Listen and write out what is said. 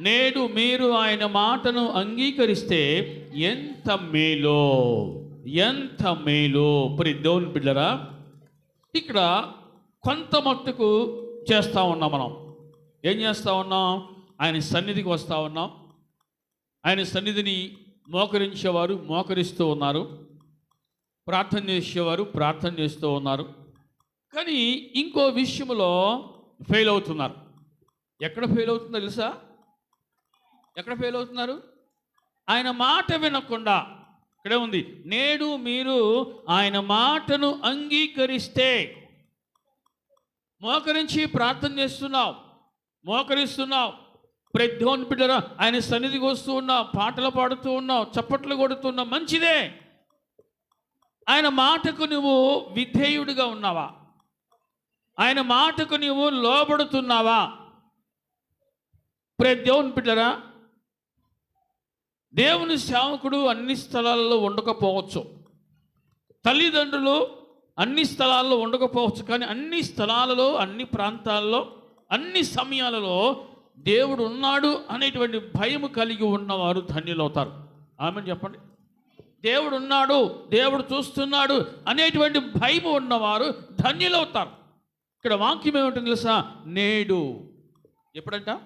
నేడు మీరు ఆయన మాటను అంగీకరిస్తే ఎంత మేలో ఎంత మేలో. ప్రి దేవుని బిడ్డరా ఇక్కడ కొంత మట్టుకు చేస్తూ ఉన్నాం మనం. ఏం చేస్తూ ఉన్నాం? ఆయన సన్నిధికి వస్తూ ఉన్నాం. ఆయన సన్నిధిని మోకరించేవారు మోకరిస్తూ ఉన్నారు. ప్రార్థన చేసేవారు ప్రార్థన చేస్తూ ఉన్నారు. కానీ ఇంకో విషయంలో ఫెయిల్ అవుతున్నారు. ఎక్కడ ఫెయిల్ అవుతుందో తెలుసా? ఎక్కడ ఫెయిల్ అవుతున్నారు? ఆయన మాట వినకుండా. ఇక్కడే ఉంది. నేడు మీరు ఆయన మాటను అంగీకరిస్తే మోకరించి ప్రార్థన చేస్తున్నావు మోకరిస్తున్నావు. ప్రద్యోన్ బిడ్డరా ఆయన సన్నిధికి వస్తూ ఉన్నావు పాటలు పాడుతూ ఉన్నావు చప్పట్లు కొడుతున్నావు. మంచిదే. ఆయన మాటకు నువ్వు విధేయుడిగా ఉన్నావా? ఆయన మాటకు నువ్వు లోబడుతున్నావా? ప్రద్యోన్ బిడ్డరా దేవుని సేవకుడు అన్ని స్థలాల్లో ఉండకపోవచ్చు. తల్లిదండ్రులు అన్ని స్థలాల్లో ఉండకపోవచ్చు కానీ అన్ని స్థలాలలో అన్ని ప్రాంతాల్లో అన్ని సమయాలలో దేవుడు ఉన్నాడు అనేటువంటి భయం కలిగి ఉన్నవారు ధన్యులవుతారు. ఆమె చెప్పండి. దేవుడు ఉన్నాడు దేవుడు చూస్తున్నాడు అనేటువంటి భయం ఉన్నవారు ధన్యులవుతారు. ఇక్కడ వాక్యం ఏమిటో తెలుసా? నేడు. ఎప్పుడంట?